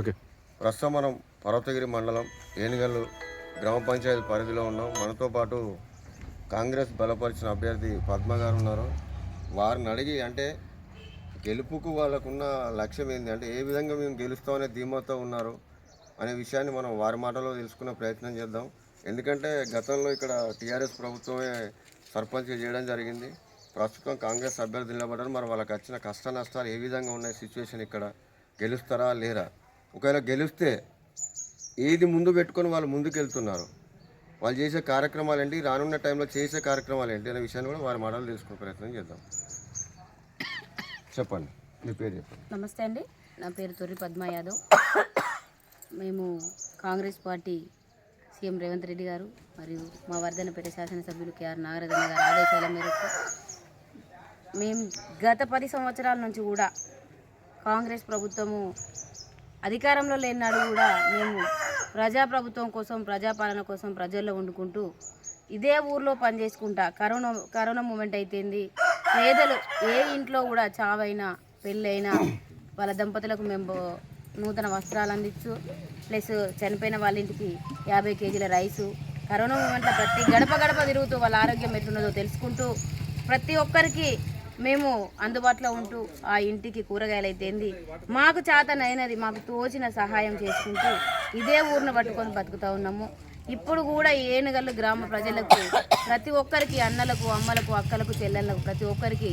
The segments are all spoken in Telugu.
ఓకే. ప్రస్తుతం మనం పర్వతగిరి మండలం ఏనుగల్లు గ్రామ పంచాయతీ పరిధిలో ఉన్నాం. మనతో పాటు కాంగ్రెస్ బలపరిచిన అభ్యర్థి పద్మ గారు ఉన్నారు. వారిని అడిగి అంటే గెలుపుకు వాళ్ళకున్న లక్ష్యం ఏంటి అంటే ఏ విధంగా మేము గెలుస్తామనే ధీమాతో ఉన్నారు అనే విషయాన్ని మనం వారి మాటలో తెలుసుకునే ప్రయత్నం చేద్దాం. ఎందుకంటే గతంలో ఇక్కడ టీఆర్ఎస్ ప్రభుత్వమే సర్పంచ్ చేయడం జరిగింది. ప్రస్తుతం కాంగ్రెస్ అభ్యర్థి నిలబడ్డారు. మరి వాళ్ళకి వచ్చిన కష్ట నష్టాలు ఏ విధంగా ఉన్నాయి? సిచ్యువేషన్ ఇక్కడ గెలుస్తారా లేరా? ఒకవేళ గెలిస్తే ఏది ముందు పెట్టుకొని వాళ్ళు ముందుకు వెళ్తున్నారు వాళ్ళు చేసే కార్యక్రమాలు ఏంటి? రానున్న టైంలో చేసే కార్యక్రమాలు ఏంటి? అనే విషయాన్ని కూడా వారి మాటలు తెలుసుకునే ప్రయత్నం చేద్దాం. చెప్పండి. మీ పేరు చెప్పండి. నమస్తే అండి. నా పేరు తొర్రి పద్మ యాదవ్. మేము కాంగ్రెస్ పార్టీ సీఎం రేవంత్ రెడ్డి గారు మరియు మా వర్ధనపేట శాసనసభ్యులు కేఆర్ నాగరాజన్ గారు ఆదేశాల మేరకు మేము గత పది సంవత్సరాల నుంచి కూడా కాంగ్రెస్ ప్రభుత్వము అధికారంలో లేనాడు కూడా మేము ప్రజాప్రభుత్వం కోసం ప్రజాపాలన కోసం ప్రజల్లో వండుకుంటూ ఇదే ఊర్లో పనిచేసుకుంటా. కరోనా కరోనా మూమెంట్ అయితేంది పేదలు ఏ ఇంట్లో కూడా చావైనా పెళ్ళైనా వాళ్ళ దంపతులకు మేము నూతన వస్త్రాలు అందించు. ప్లస్ చనిపోయిన వాళ్ళ ఇంటికి యాభై కేజీల రైసు. కరోనా మూమెంట్లో ప్రతి గడప గడప తిరుగుతూ వాళ్ళ ఆరోగ్యం ఎట్లున్నదో తెలుసుకుంటూ ప్రతి ఒక్కరికి మేము అందుబాటులో ఉంటూ ఆ ఇంటికి కూరగాయలు అయితేంది మాకు చేతనైనది మాకు తోచిన సహాయం చేసుకుంటూ ఇదే ఊరిని పట్టుకొని బతుకుతూ ఉన్నాము. ఇప్పుడు కూడా ఏనుగల్లు గ్రామ ప్రజలకు ప్రతి ఒక్కరికి అన్నలకు అమ్మలకు అక్కలకు చెల్లెళ్ళకు ప్రతి ఒక్కరికి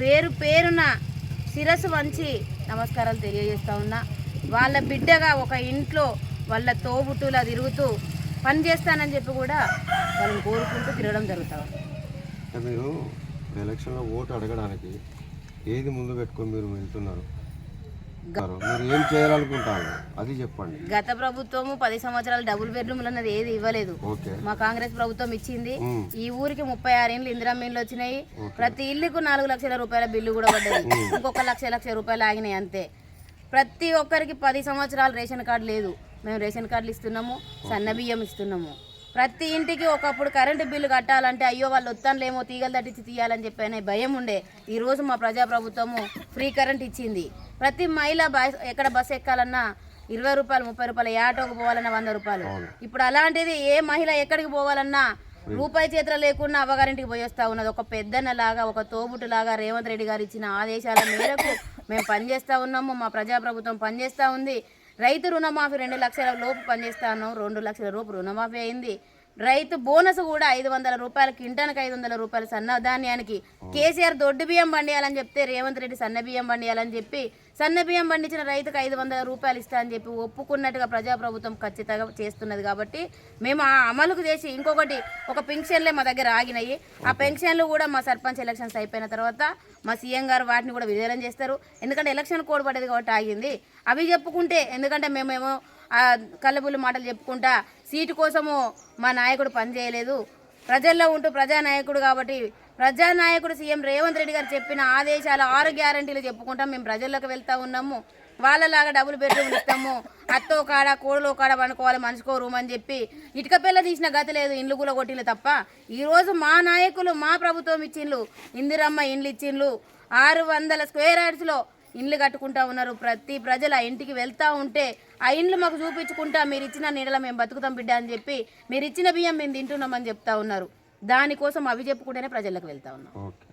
పేరు పేరున శిరస్సు వంచి నమస్కారాలు తెలియజేస్తూ ఉన్నా. వాళ్ళ బిడ్డగా ఒక ఇంట్లో వాళ్ళ తోబుట్టులా తిరుగుతూ పని చేస్తానని చెప్పి కూడా వాళ్ళని కోరుకుంటూ తిరగడం జరుగుతా మీరు ఎలక్షన్లో ఓటు అడగడానికి ఏది ముందు పెట్టుకొని మీరు వెళ్తున్నారు? మీరు ఏం చేయాలనుకుంటారు? అది చెప్పండి. గత ప్రభుత్వము పది సంవత్సరాలు డబుల్ బెడ్రూమ్లు అన్నది ఏది ఇవ్వలేదు. మా కాంగ్రెస్ ప్రభుత్వం ఇచ్చింది. ఈ ఊరికి ముప్పై ఆరు ఇండ్లు ఇందిరా ఇండ్లు వచ్చినాయి. ప్రతి ఇల్లుకు నాలుగు లక్షల రూపాయల బిల్లు కూడా పడ్డది. ఇంకొక లక్ష లక్ష రూపాయలు ఆగినాయి అంతే. ప్రతి ఒక్కరికి పది సంవత్సరాలు రేషన్ కార్డు లేదు. మేము రేషన్ కార్డులు ఇస్తున్నాము సన్న బియ్యం ఇస్తున్నాము. ప్రతి ఇంటికి ఒకప్పుడు కరెంటు బిల్లు కట్టాలంటే అయ్యో వాళ్ళు వస్తానులేమో తీగలు తట్టించి తీయాలని చెప్పి అనే భయం ఉండే. ఈ రోజు మా ప్రజాప్రభుత్వము ఫ్రీ కరెంట్ ఇచ్చింది. ప్రతి మహిళ బస్ ఎక్కడ బస్సు ఎక్కాలన్నా ఇరవై రూపాయలు ముప్పై రూపాయలు ఏ ఆటోకు పోవాలన్నా వంద రూపాయలు. ఇప్పుడు అలాంటిది ఏ మహిళ ఎక్కడికి పోవాలన్నా రూపాయి చేతులు లేకుండా అవ్వగారింటికి పోయేస్తా ఉన్నది. ఒక పెద్దన్న లాగా ఒక తోబుట్టు లాగా రేవంత్ రెడ్డి గారు ఇచ్చిన ఆదేశాల మేరకు మేము పనిచేస్తా ఉన్నాము మా ప్రజాప్రభుత్వం పనిచేస్తా ఉంది. రైతు రుణమాఫీ రెండు లక్షల లోపు పనిచేస్తా ఉన్నాం రెండు లక్షల రూపు రుణమాఫీ అయింది. రైతు బోనస్ కూడా ఐదు వందల రూపాయలు కింటానికి ఐదు వందల రూపాయలు సన్న ధాన్యానికి కేసీఆర్ దొడ్డు బియ్యం పండియాలని చెప్తే రేవంత్ రెడ్డి సన్న బియ్యం పండియాలని చెప్పి సన్న బియ్యం పండించిన రైతుకు ఐదు వందల రూపాయలు ఇస్తా అని చెప్పి ఒప్పుకున్నట్టుగా ప్రజాప్రభుత్వం ఖచ్చితంగా చేస్తున్నది కాబట్టి మేము ఆ అమలుకు చేసి ఇంకొకటి ఒక పెన్షన్లే మా దగ్గర ఆగినాయి. ఆ పెన్షన్లు కూడా మా సర్పంచ్ ఎలక్షన్స్ అయిపోయిన తర్వాత మా సీఎం గారు వాటిని కూడా విడుదల చేస్తారు. ఎందుకంటే ఎలక్షన్ కోడ్ పడేది కాబట్టి ఆగింది. అవి చెప్పుకుంటే ఎందుకంటే మేమేమో కళ్ళబుల్లి మాటలు చెప్పుకుంటా సీటు కోసము మా నాయకుడు పనిచేయలేదు ప్రజల్లో ఉంటూ ప్రజానాయకుడు కాబట్టి ప్రజానాయకుడు సీఎం రేవంత్ రెడ్డి గారు చెప్పిన ఆదేశాలు ఆరు గ్యారంటీలు చెప్పుకుంటాం. మేము ప్రజల్లోకి వెళ్తూ ఉన్నాము. వాళ్ళలాగా డబుల్ బెడ్రూమ్లు ఇస్తాము. అత్తో కాడ కోడలో కాడ పండుకోవాలి మనిషికో రూమ్ అని చెప్పి ఇటుక పిల్ల తీసిన గతి లేదు ఇండ్లు కూడా కొట్టిన తప్ప. ఈరోజు మా నాయకులు మా ప్రభుత్వం ఇచ్చిండ్లు ఇందిరమ్మ ఇండ్లు ఇచ్చిండ్లు. ఆరు వందల స్క్వేర్ యార్డ్స్లో ఇండ్లు కట్టుకుంటా ఉన్నారు. ప్రతి ప్రజలు ఆ ఇంటికి వెళ్తూ ఉంటే ఆ ఇండ్లు మాకు చూపించుకుంటా మీరు ఇచ్చిన నీడల మేము బతుకుతాం బిడ్డ అని చెప్పి మీరు ఇచ్చిన బియ్యం మేము తింటున్నామని చెప్తా ఉన్నారు. దానికోసం అవి చెప్పుకుంటేనే ప్రజలకు వెళ్తా ఉన్నాం. ఓకే.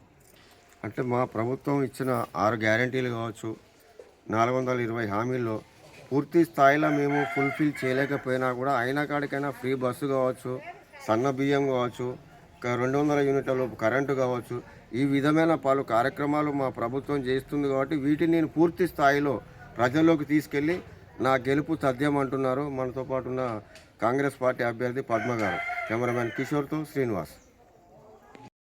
అంటే మా ప్రభుత్వం ఇచ్చిన ఆరు గ్యారంటీలు కావచ్చు నాలుగు వందల ఇరవై హామీల్లో పూర్తి స్థాయిలో మేము ఫుల్ఫిల్ చేయలేకపోయినా కూడా అయినా కాడికైనా ఫ్రీ బస్సు కావచ్చు సన్న బియ్యం కావచ్చు రెండు వందల యూనిట్ల లోపు కరెంటు కావచ్చు. ఈ విధమైన పలు కార్యక్రమాలు మా ప్రభుత్వం చేస్తుంది కాబట్టి వీటిని నేను పూర్తి స్థాయిలో ప్రజల్లోకి తీసుకెళ్ళి నా గెలుపు సద్యం అంటున్నారు. మనతో పాటు ఉన్న కాంగ్రెస్ పార్టీ అభ్యర్థి పద్మ గారు కెమెరామెన్ కిషోర్తో శ్రీనివాస్.